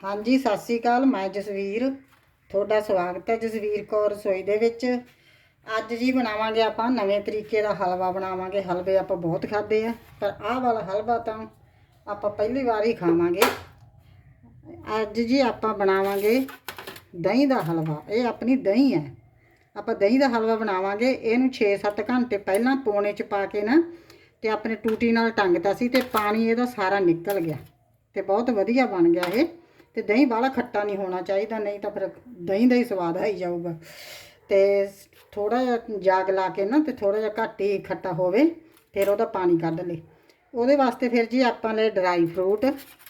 ਹਾਂਜੀ, ਸਤਿ ਸ੍ਰੀ ਅਕਾਲ, ਮੈਂ ਜਸਵੀਰ। ਤੁਹਾਡਾ ਸਵਾਗਤ ਹੈ ਜਸਵੀਰ ਕੌਰ ਰਸੋਈ ਦੇ ਵਿੱਚ। ਅੱਜ ਜੀ ਬਣਾਵਾਂਗੇ ਆਪਾਂ ਨਵੇਂ ਤਰੀਕੇ ਦਾ ਹਲਵਾ, ਬਣਾਵਾਂਗੇ। ਹਲਵੇ ਆਪਾਂ ਬਹੁਤ ਖਾਦੇ ਆ, ਪਰ ਆਹ ਵਾਲਾ ਹਲਵਾ ਤਾਂ ਆਪਾਂ ਪਹਿਲੀ ਵਾਰ ਹੀ ਖਾਵਾਂਗੇ। ਅੱਜ ਜੀ ਆਪਾਂ ਬਣਾਵਾਂਗੇ ਦਹੀਂ ਦਾ ਹਲਵਾ, ਇਹ ਆਪਣੀ ਦਹੀਂ ਹੈ। ਆਪਾਂ ਦਹੀਂ ਦਾ ਹਲਵਾ ਬਣਾਵਾਂਗੇ, ਇਹਨੂੰ 6-7 ਘੰਟੇ ਪਹਿਲਾਂ ਪੋਣੇ ਚ ਪਾ ਕੇ ਨਾ ਤੇ ਆਪਣੇ ਟੂਟੀ ਨਾਲ ਟੰਗਤਾ ਸੀ ਤੇ ਪਾਣੀ ਇਹਦਾ ਸਾਰਾ ਨਿਕਲ ਗਿਆ ਤੇ ਬਹੁਤ ਵਧੀਆ ਬਣ ਗਿਆ ਇਹ। ਤੇ ਦਹੀਂ ਵਾਲਾ ਖੱਟਾ ਨਹੀਂ ਹੋਣਾ ਚਾਹੀਦਾ, ਨਹੀਂ ਤਾਂ ਫਿਰ ਦਹੀਂ ਦਾ ਹੀ ਸਵਾਦ ਆਈ ਜਾਊਗਾ। ਤੇ ਥੋੜਾ ਜਿਹਾ ਜਾਗ ਲਾ ਕੇ ਨਾ ਤੇ ਥੋੜਾ ਜਿਹਾ ਘੱਟ ਹੀ ਖੱਟਾ ਹੋਵੇ, ਫਿਰ ਉਹਦਾ ਪਾਣੀ ਕੱਢ ਲਈ ਉਹਦੇ ਵਾਸਤੇ ਫਿਰ ਜੀ ਆਪਾਂ ਲੈ ਡਰਾਈ ਫਰੂਟ,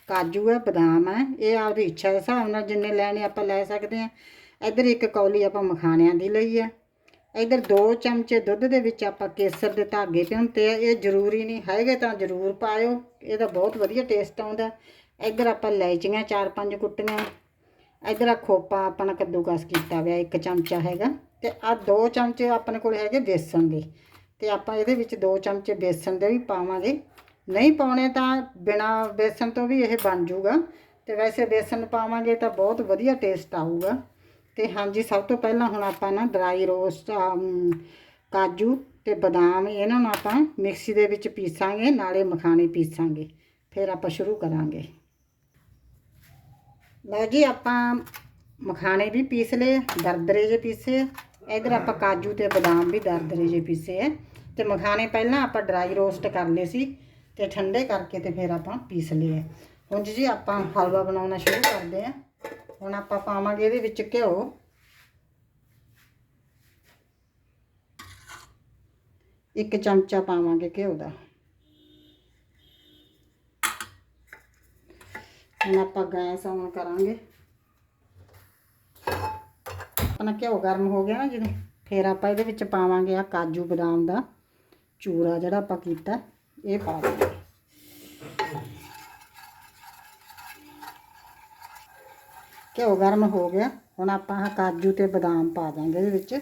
ਕਾਜੂ ਹੈ, ਬਦਾਮ ਹੈ, ਇਹ ਆਪਦੀ ਇੱਛਾ ਦੇ ਹਿਸਾਬ ਨਾਲ ਜਿੰਨੇ ਲੈਣੇ ਆਪਾਂ ਲੈ ਸਕਦੇ ਹਾਂ। ਇੱਧਰ ਇੱਕ ਕੌਲੀ ਆਪਾਂ ਮਖਾਣਿਆਂ ਦੀ ਲਈ ਹੈ। ਇੱਧਰ 2 ਚਮਚੇ ਦੁੱਧ ਦੇ ਵਿੱਚ ਆਪਾਂ ਕੇਸਰ ਦੇ ਧਾਗੇ ਭਿਉਂਤੇ ਆ, ਇਹ ਜ਼ਰੂਰੀ ਨਹੀਂ, ਹੈਗੇ ਤਾਂ ਜ਼ਰੂਰ ਪਾਇਓ ਇਹਦਾ ਬਹੁਤ ਵਧੀਆ ਟੇਸਟ ਆਉਂਦਾ। ਇੱਧਰ ਆਪਾਂ ਇਲਾਇਚੀਆਂ 4-5 ਕੁੱਟੀਆਂ। ਇੱਧਰ ਆ ਖੋਪਾ ਆਪਣਾ ਕੱਦੂਕਸ ਕੀਤਾ ਹੋਇਆ, ਇੱਕ ਚਮਚਾ ਹੈਗਾ। ਤੇ ਆ 2 ਚਮਚੇ ਆਪਣੇ ਕੋਲ ਹੈਗੇ ਬੇਸਣ ਦੇ। ਤੇ ਆਪਾਂ ਇਹਦੇ ਵਿੱਚ 2 ਚਮਚੇ ਬੇਸਣ ਦੇ ਵੀ ਪਾਵਾਂਗੇ। ਨਹੀਂ ਪਾਉਣੇ ਤਾਂ ਬਿਨਾ ਬੇਸਣ ਤੋਂ ਵੀ ਇਹ ਬਣ ਜਾਊਗਾ ਤੇ ਵੈਸੇ ਬੇਸਣ ਪਾਵਾਂਗੇ ਤਾਂ ਬਹੁਤ ਵਧੀਆ ਟੇਸਟ ਆਊਗਾ। ਤੇ ਹਾਂਜੀ, ਸਭ ਤੋਂ ਪਹਿਲਾਂ ਹੁਣ ਆਪਾਂ ਨਾ ਡਰਾਈ ਰੋਸਟ ਕਾਜੂ ਤੇ ਬਦਾਮ ਇਹਨਾਂ ਨੂੰ ਆਪਾਂ ਮਿਕਸੀ ਦੇ ਵਿੱਚ ਪੀਸਾਂਗੇ, ਨਾਲੇ ਮਖਾਣੇ ਪੀਸਾਂਗੇ। ਫਿਰ ਆਪਾਂ ਸ਼ੁਰੂ ਕਰਾਂਗੇ। ਲਓ ਜੀ, ਆਪਾਂ ਮਖਾਣੇ ਵੀ ਪੀਸ ਲਏ, ਦਰਦਰੇ ਜੇ ਪੀਸੇ। ਇਧਰ ਆਪਾਂ ਕਾਜੂ ਤੇ ਬਦਾਮ ਵੀ ਦਰਦਰੇ ਜੇ ਪੀਸੇ ਹੈ ਤੇ ਮਖਾਣੇ ਪਹਿਲਾਂ ਆਪਾਂ ਡਰਾਈ ਰੋਸਟ ਕਰ ਲਏ ਸੀ ਤੇ ਠੰਡੇ ਕਰਕੇ ਤੇ ਫਿਰ ਆਪਾਂ ਪੀਸ ਲਏ ਹੈ। ਹੁਣ ਜੀ ਆਪਾਂ ਹਲਵਾ ਬਣਾਉਣਾ ਸ਼ੁਰੂ ਕਰਦੇ ਹਾਂ ਹੁਣ ਆਪਾਂ ਪਾਵਾਂਗੇ ਇਹਦੇ ਵਿੱਚ ਘਿਓ। ਇੱਕ ਚਮਚਾ ਪਾਵਾਂਗੇ ਘਿਓ ਦਾ। ਹੁਣ ਆਪਾਂ ਗੈਸ ਆਨ ਕਰਾਂਗੇ। ਆਪਣਾ ਘਿਓ ਗਰਮ ਹੋ ਗਿਆ ਨਾ ਜਦੋਂ ਫਿਰ ਆਪਾਂ ਇਹਦੇ ਵਿੱਚ ਪਾਵਾਂਗੇ ਆ ਕਾਜੂ ਬਦਾਮ ਦਾ ਚੂਰਾ ਜਿਹੜਾ ਆਪਾਂ ਕੀਤਾ, ਇਹ ਪਾ ਦਿਆਂਗੇ ਘਿਓ ਗਰਮ ਹੋ ਗਿਆ। ਹੁਣ ਆਪਾਂ ਆਹ ਕਾਜੂ ਤੇ ਬਦਾਮ ਪਾ ਦਾਂਗੇ ਇਹਦੇ ਵਿੱਚ।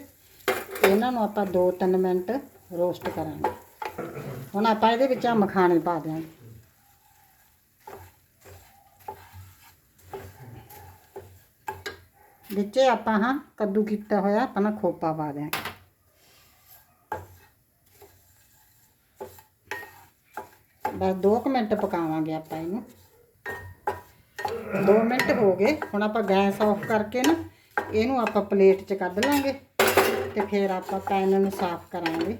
ਇਹਨਾਂ ਨੂੰ ਆਪਾਂ 2-3 ਮਿੰਟ ਰੋਸਟ ਕਰਾਂਗੇ। ਹੁਣ ਆਪਾਂ ਇਹਦੇ ਵਿੱਚ ਆ ਮਖਾਣੇ ਪਾ ਦਿਆਂਗੇ। ਵਿੱਚੇ ਆਪਾਂ ਹਾਂ ਕੱਦੂ ਕੀਤਾ ਹੋਇਆ ਆਪਣਾ ਖੋਪਾ ਪਾ ਦਿਆਂਗੇ। ਬਸ 2 ਮਿੰਟ ਪਕਾਵਾਂਗੇ ਆਪਾਂ ਇਹਨੂੰ। 2 ਮਿੰਟ ਹੋ ਗਏ। ਹੁਣ ਆਪਾਂ ਗੈਸ ਆਫ ਕਰਕੇ ਨਾ ਇਹਨੂੰ ਆਪਾਂ ਪਲੇਟ 'ਚ ਕੱਢ ਲਾਂਗੇ ਤੇ ਫਿਰ ਆਪਾਂ ਪੈਨ ਨੂੰ ਸਾਫ਼ ਕਰਾਂਗੇ।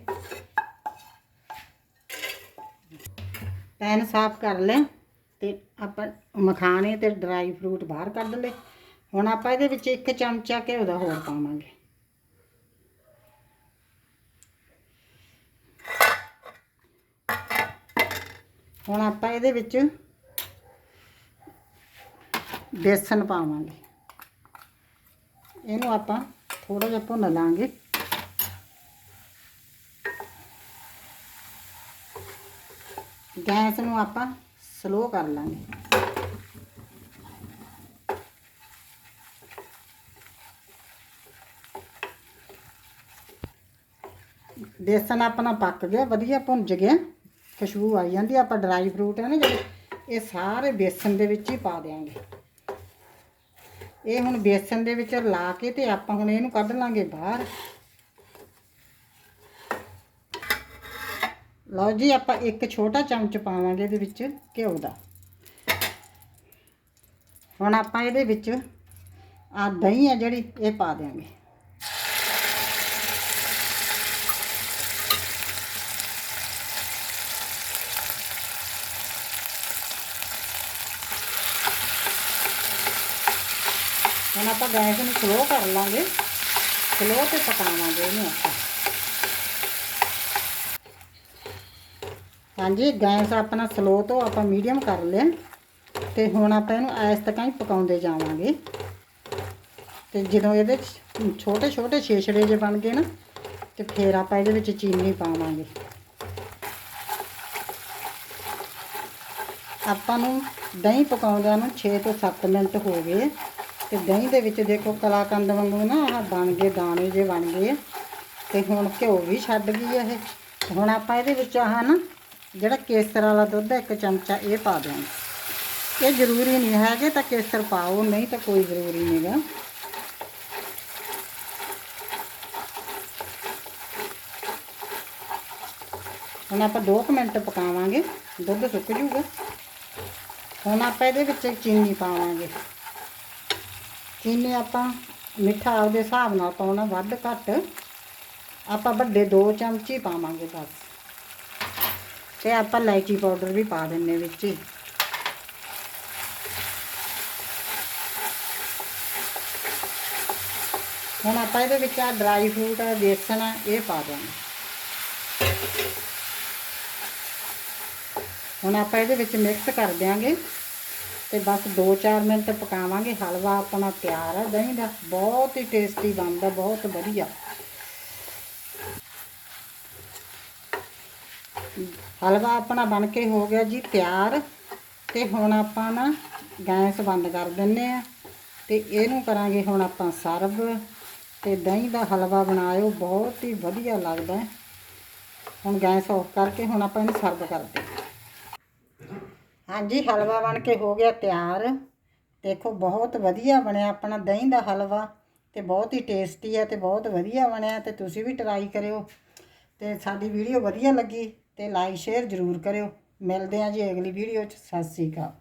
ਪੈਨ ਸਾਫ਼ ਕਰ ਲਿਆ ਤੇ ਆਪਾਂ ਮਖਾਣੇ ਤੇ ਡਰਾਈ ਫਰੂਟ ਬਾਹਰ ਕੱਢ ਲਏ। ਹੁਣ ਆਪਾਂ ਇਹਦੇ ਵਿੱਚ ਇੱਕ ਚਮਚਾ ਘਿਓ ਦਾ ਹੋਰ ਪਾਵਾਂਗੇ। ਹੁਣ ਆਪਾਂ ਇਹਦੇ ਵਿੱਚ ਬੇਸਨ ਪਾਵਾਂਗੇ। ਇਹਨੂੰ ਆਪਾਂ ਥੋੜਾ ਜਿਹਾ ਭੁੰਨ ਲਾਂਗੇ। ਗੈਸ ਨੂੰ ਆਪਾਂ ਸਲੋ ਕਰ ਲਾਂਗੇ। ਬੇਸਨ ਆਪਣਾ ਪੱਕ ਗਿਆ, ਵਧੀਆ ਭੁੰਜ ਗਿਆ। ਖੁਸ਼ਬੂ ਆਈ ਜਾਂਦੀ ਆਪਾਂ ਡਰਾਈ ਫਰੂਟ ਹੈ ਨਾ ਜਿਹੜੇ, ਇਹ ਸਾਰੇ ਬੇਸਨ ਦੇ ਵਿੱਚ ਹੀ ਪਾ ਦਿਆਂਗੇ। ਇਹ ਹੁਣ ਬੇਸਨ ਦੇ ਵਿੱਚ ਲਾ ਕੇ ਤੇ ਆਪਾਂ ਹੁਣ ਇਹਨੂੰ ਕੱਢ ਲਾਂਗੇ ਬਾਹਰ। ਲਓ ਜੀ, ਆਪਾਂ ਇੱਕ ਛੋਟਾ ਚਮਚ ਪਾਵਾਂਗੇ ਇਹਦੇ ਵਿੱਚ ਘਿਓ ਦਾ। ਹੁਣ ਆਪਾਂ ਇਹਦੇ ਵਿੱਚ ਆ ਦਹੀਂ ਹੈ ਜਿਹੜੀ, ਇਹ ਪਾ ਦਿਆਂਗੇ। ਹੁਣ ਆਪਾਂ ਗੈਸ ਨੂੰ ਸਲੋ ਕਰ ਲਾਂਗੇ। ਸਲੋ ਤੇ ਪਕਾਵਾਂਗੇ ਇਹਨੂੰ ਆਪਾਂ। ਹਾਂਜੀ, ਗੈਸ ਆਪਣਾ ਸਲੋ ਤੋਂ ਆਪਾਂ ਮੀਡੀਅਮ ਕਰ ਲਿਆ। ਤੇ ਹੁਣ ਆਪਾਂ ਇਹਨੂੰ ਐਸ ਤੱਕ ਹੀ ਪਕਾਉਂਦੇ ਜਾਵਾਂਗੇ। ਤੇ ਜਦੋਂ ਇਹਦੇ ਛੋਟੇ ਛੋਟੇ ਛੇਛੜੇ ਜੇ ਬਣ ਗਏ ਨਾ, ਤੇ ਫਿਰ ਆਪਾਂ ਇਹਦੇ ਵਿੱਚ ਚੀਨੀ ਪਾਵਾਂਗੇ। ਆਪਾਂ ਨੂੰ ਦਹੀਂ ਪਕਾਉਂਦਿਆਂ ਨੂੰ 6 ਤੋਂ 7 ਮਿੰਟ ਹੋ ਗਏ। ਤੇ ਦਹੀਂ ਦੇ ਵਿੱਚ ਦੇਖੋ ਕਲਾਕੰਦ ਵਾਂਗੂ ਨਾ ਆਹ ਬਣ ਗਏ, ਦਾਣੇ ਜੇ ਬਣ ਗਏ ਆ। ਤੇ ਹੁਣ ਘਿਓ ਵੀ ਛੱਡ ਗਈ ਆ ਇਹ। ਹੁਣ ਆਪਾਂ ਇਹਦੇ ਵਿੱਚ ਆਹ ਨਾ ਜਿਹੜਾ ਕੇਸਰ ਵਾਲਾ ਦੁੱਧ ਹੈ ਇੱਕ ਚਮਚਾ ਇਹ ਪਾ ਦਿਆਂਗੇ। ਇਹ ਜ਼ਰੂਰੀ ਨਹੀਂ ਹੈਗੇ ਤਾਂ ਕੇਸਰ ਪਾਓ, ਨਹੀਂ ਤਾਂ ਕੋਈ ਜ਼ਰੂਰੀ ਨਹੀਂਗਾ ਹੁਣ ਆਪਾਂ 2 ਮਿੰਟ ਪਕਾਵਾਂਗੇ, ਦੁੱਧ ਸੁੱਕ ਜੂਗਾ। ਹੁਣ ਆਪਾਂ ਇਹਦੇ ਵਿੱਚ ਚੀਨੀ ਪਾਵਾਂਗੇ। ਚੀਨੀ ਆਪਾਂ ਮਿੱਠਾ ਆਪਦੇ ਹਿਸਾਬ ਨਾਲ ਪਾਉਣਾ ਵੱਧ ਘੱਟ। ਆਪਾਂ ਵੱਡੇ 2 ਚਮਚੀ ਪਾਵਾਂਗੇ ਬਸ। ਤੇ ਆਪਾਂ ਇਲਾਇਚੀ ਪਾਊਡਰ ਵੀ ਪਾ ਦਿੰਨੇ ਵਿੱਚ ਹੀ। ਹੁਣ ਆਪਾਂ ਇਹਦੇ ਵਿੱਚ ਆ ਡਰਾਈ ਫਰੂਟ ਆ ਬੇਸਣ ਆ ਇਹ ਪਾ ਦਿਆਂਗੇ ਹੁਣ ਆਪਾਂ ਇਹਦੇ ਵਿੱਚ ਮਿਕਸ ਕਰ ਦਿਆਂਗੇ। ਤੇ ਬਸ 2-4 ਮਿੰਟ ਪਕਾਵਾਂਗੇ, ਹਲਵਾ ਆਪਣਾ ਤਿਆਰ ਹੈ ਦਹੀਂ ਦਾ ਬਹੁਤ ਹੀ ਟੇਸਟੀ ਬਣਦਾ, ਬਹੁਤ ਵਧੀਆ। ਹਲਵਾ ਆਪਣਾ ਬਣ ਕੇ ਹੋ ਗਿਆ ਜੀ ਤਿਆਰ, ਤੇ ਹੁਣ ਆਪਾਂ ਨਾ ਗੈਸ ਬੰਦ ਕਰ ਦਿੰਨੇ ਆ, ਤੇ ਇਹਨੂੰ ਕਰਾਂਗੇ ਹੁਣ ਆਪਾਂ ਸਰਵ, ਤੇ ਦਹੀਂ ਦਾ ਹਲਵਾ ਬਣਾਇਓ, ਬਹੁਤ ਹੀ ਵਧੀਆ ਲੱਗਦਾ। ਹੁਣ ਗੈਸ ਆਫ ਕਰਕੇ ਹੁਣ ਆਪਾਂ ਇਹਨੂੰ ਸਰਵ ਕਰਦੇ ਹਾਂਜੀ, ਹਲਵਾ ਬਣ ਕੇ ਹੋ ਗਿਆ ਤਿਆਰ। ਦੇਖੋ, ਬਹੁਤ ਵਧੀਆ ਬਣਿਆ ਆਪਣਾ ਦਹੀਂ ਦਾ ਹਲਵਾ ਤੇ ਬਹੁਤ ਹੀ ਟੇਸਟੀ ਹੈ ਤੇ ਬਹੁਤ ਵਧੀਆ ਬਣਿਆ ਤੇ ਤੁਸੀਂ ਵੀ ਟਰਾਈ ਕਰਿਓ ਤੇ ਸਾਡੀ ਵੀਡੀਓ ਵਧੀਆ ਲੱਗੀ ਤੇ ਲਾਈਕ ਸ਼ੇਅਰ ਜ਼ਰੂਰ ਕਰਿਓ। ਮਿਲਦੇ ਹਾਂ ਜੀ ਅਗਲੀ ਵੀਡੀਓ 'ਚ। ਸਤਿ ਸ੍ਰੀ ਅਕਾਲ।